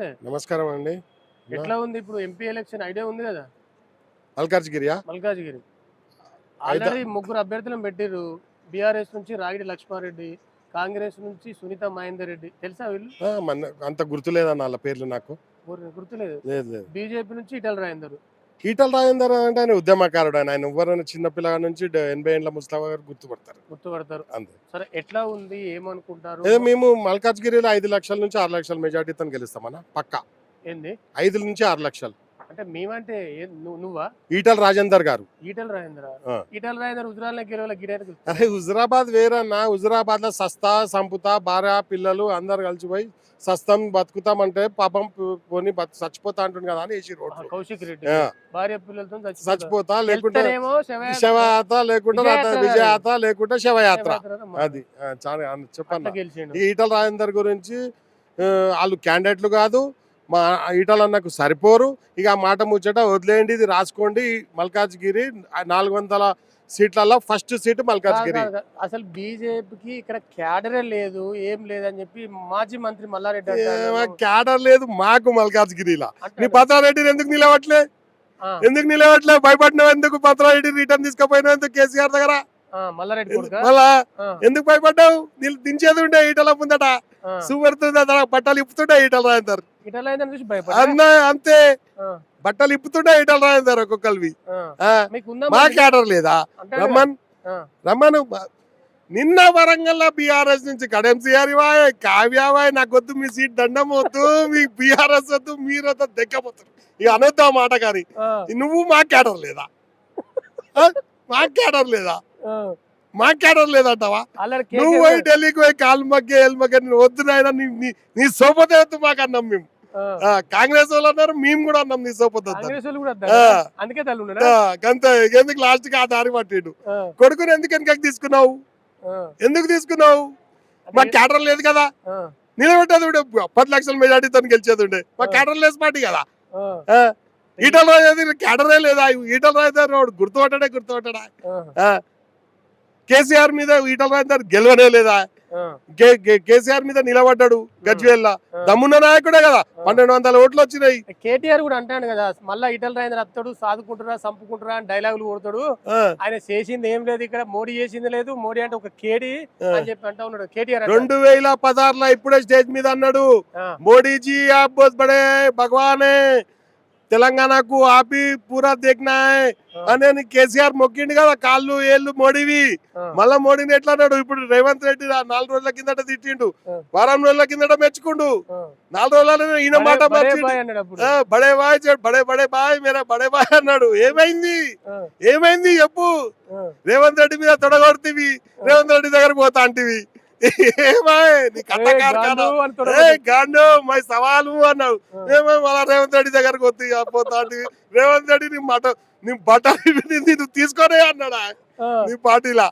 నమస్తే. నమస్కారం అండి. ఎట్లా ఉంది ఇప్పుడు ఎంపీ ఎలక్షన్? ఐడియా ఉంది కదా? మల్కాజ్గిరియా? మల్కాజ్గిరి. ఆల్రెడీ ముగ్గురు అభ్యర్థులను పెట్టిర్రు. బీఆర్ఎస్ నుంచి రాగిడి లక్ష్మారెడ్డి కాంగ్రెస్ నుంచి సునీత మహేందర్ రెడ్డి. తెలుసా వీళ్ళు? అంత గుర్తులేదన్న వాళ్ళ పేర్లు నాకు? గుర్తులేదు. లేదు లేదు. బీజేపీ నుంచి ఇటల రాయందరు. ఈటల రాజేందర్ అంటే ఆయన ఉద్యమకారుడు ఆయన. ఆయన ఎవరైనా చిన్న పిల్లగా నుంచి ఎనభై ఏళ్ళ ముస్లాం గారు గుర్తుపడతారు. గుర్తుపడతారు. అంతే. సరే ఎట్లా ఉంది? ఏమనుకుంటారు? ఏదో మేము మల్కాజ్గిరిలో ఐదు లక్షల నుంచి ఆరు లక్షల మెజార్టీతో గెలుస్తామన్న పక్క. ఏంది? ఐదు నుంచి ఆరు లక్షలు. అంటే మేమంటే నువ్వు- ఈటల రాజేందర్ గారు. ఈటల రాజేంద్ర. ఈటల రాజేంద్ర హుజరాల గెలవల? అరే హుజరాబాద్ వేరన్నా. హుజరాబాద్లో సస్తా సంపుతా భార్య పిల్లలు అందరు కలిసిపోయి సస్తం బతుకుతామంటే పాపం పు- పోనీ చచ్చిపోతా అంటుంది కదా అని రోడ్లు. కౌశిక్ రెడ్డి. భార్య పిల్లలతో. చచ్చిపోతా. లేకుంటే శవయాత్ర- లేకుంటే విజయయాత్ర లేకుంటే శవయాత్ర. అది చాలా ఈ ఈటల రాజేందర్ గురించి వాళ్ళు క్యాండిడేట్లు కాదు మా ఈటల అన్నకు సరిపోరు. ఇక మాట ముచ్చట వదిలేయండి ఇది రాసుకోండి. మల్కాజ్గిరి నాలుగు వందల సీట్లలో ఫస్ట్ సీట్ మల్కాజ్గిరి. అసలు బీజేపీకి ఇక్కడ క్యాడరే లేదు ఏం లేదని చెప్పి మాజీ మంత్రి మల్లారెడ్డి క్యాడర్ లేదు మాకు మల్కాజ్గిరిలా. నీ. పత్రారెడ్డిని ఎందుకు నిలవట్లే ఎందుకు నిలవట్లే భయపడినావు ఎందుకు? పత్రారెడ్డి రిటర్న్ తీసుకుపోయినావు ఎందుకు కేసీఆర్ దగ్గర? మళ్ళా? ఎందుకు భయపడ్డావు? దించేది ఉండే ఈటల ముందట. ఆ. సువర్తుండే బట్టలు ఇప్పుతుండే ఈటల రాజేందర్ ఇటలా అయిందని చూసి భయపడ్డా? అన్న అంతే. బట్టలు ఇప్పుతుండే ఈటల రాజేందర్ ఒక్కొక్కరివి. మా? క్యాడర్ లేదా. రమ్మన్. రమ్మను. నిన్న వరంగల్ బీఆర్ఎస్ నుంచి కడెంసీఆర్ వాయ్ కావ్య వాయ్ నాకు వద్దు మీ సీట్ దండం వద్దు మీ బీఆర్ఎస్ వద్దు మీరు వద్దు దెక్కపోతారు ఇక అనొద్దు ఆ మాట కానీ? నువ్వు మా క్యాడర్ లేదా? మా క్యాడర్ లేదా? ఆ. మా క్యాడర్ లేదంటావా నువ్వు పోయి ఢిల్లీకి పోయి కాలు మగ్గే ఎల్ మగ్గే నాయన నీ సోపతే వద్దు మాకు అన్నాం మేము. కాంగ్రెస్ వాళ్ళు అన్నారు మేము కూడా అన్నాం నీ సోపతి? ఆ, గంత ఎందుకు లాస్ట్కి ఆ దారి పట్టిండు? కొడుకుని ఎందుకు వెనకకి తీసుకున్నావు. ఎందుకు తీసుకున్నావు? మా క్యాడర్ లేదు కదా. నిలబెట్టేది ఉండే పది లక్షల మెజార్టీతో గెలిచేది ఉండే. మా. క్యాడర్ లేస్ పార్టీ కదా. ఈటల రాజు క్యాడరే లేదా? ఈటల రాజు గుర్తుపట్టాడే గుర్తుపట్టాడా? కేసీఆర్ మీద ఈటల రాజేందర్ గెలవనే లేదా? కేసీఆర్ మీద నిలబడ్డాడు గజ్వేల్లా. దమ్మున్న నాయకుడే కదా. పన్నెండు వందల ఓట్లు వచ్చినాయి. కేటీఆర్ కూడా అంటాడు కదా మళ్ళీ ఇటల్ రాజేంద్ర అత్తాడు సాదుకుంటురా సంపుకుంటురా అని డైలాగులు కొడతాడు. ఆయన చేసింది ఏం లేదు ఇక్కడ మోడీ చేసింది లేదు మోడీ అంటే ఒక కేడీ అని చెప్పి అంటా ఉన్నాడు. కేటీఆర్ రెండు వేల పదహారులో ఇప్పుడే స్టేజ్ మీద అన్నాడు. మోడీజీ బడే భగవానే. తెలంగాణకు ఆపి పూరా ఆ. అని కేసీఆర్ మొక్కిండు కదా కాళ్ళు ఏళ్ళు మోడీవి. మళ్ళా మోడీని ఎట్లా అన్నాడు? ఇప్పుడు రేవంత్ రెడ్డి నాలుగు రోజుల కిందట తిట్టిండు. వారం రోజుల కిందట మెచ్చుకుండు. నాలుగు రోజుల ఈయన మాట బడే-. బాయ్ బడే బడే బాయ్ మేరా బడే బాయ్ అన్నాడు. ఏమైంది? ఏమైంది? చెప్పు. రేవంత్ రెడ్డి మీద తొడగొడుతీవి. రేవంత్ రెడ్డి దగ్గర పోతా అంటివి గాండు మై సవాలు అన్నావు. ఏమో మళ్ళా రేవంత్ రెడ్డి దగ్గరకు వద్దు పోతా రేవంత్ రెడ్డి నీ మాట నీ బట్టలు నేను తీసుకొనే అన్నాడా? నీ పార్టీలా?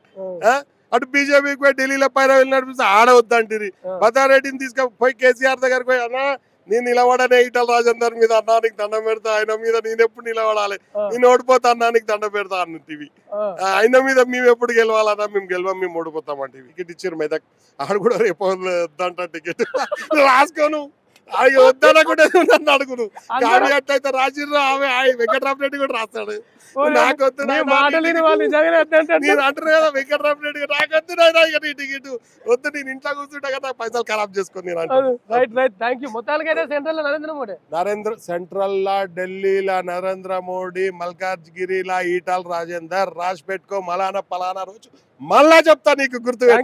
అటు బీజేపీకి పోయి ఢిల్లీలో పైన వెళ్ళి నడిపిస్తే ఆడ వద్దంటిరి. బతారెడ్డిని తీసుకపోయి కేసీఆర్ దగ్గరకు పోయి అన్నా నేను నిలబడనే ఈటల రాజేందర్ మీద అన్నా నీకు దండం పెడతా ఆయన మీద నేను ఎప్పుడు నిలబడాలి? నేను ఓడిపోతా అన్నా నీకు దండం పెడతా అన్నటివి. ఆయన మీద మేము ఎప్పుడు గెలవాలన్నా మేము గెలవం మేము ఓడిపోతాం అంటే టికెట్ ఇచ్చారు మెదక్. ఆడు కూడా రేపు వద్దంట టికెట్. రాసుకోను అవి వద్దనకుండా నన్ను అడుగును. కానీ అట్లయితే రాసిర్రు ఆమె ఆయన వెంకటరామరెడ్డి కూడా రాస్తాడు. నాకు వద్దు నేను అంటారు కదా వెంకటరామరెడ్డి నాకు వద్దు నాయనా ఇక నీ టికెట్ వద్దు నేను ఇంట్లో కూర్చుంటా కదా పైసలు ఖరాబ్ చేసుకొని రైట్ రైట్. థ్యాంక్ యూ మొత్తానికైతే సెంట్రల్లో నరేంద్ర మోడీ. నరేంద్ర సెంట్రల్ లా ఢిల్లీలా నరేంద్ర మోడీ మల్కాజ్గిరిలా ఈటల్ రాజేందర్ రాసి పెట్టుకో మలానా పలానా రోజు మళ్ళా చెప్తా నీకు గుర్తు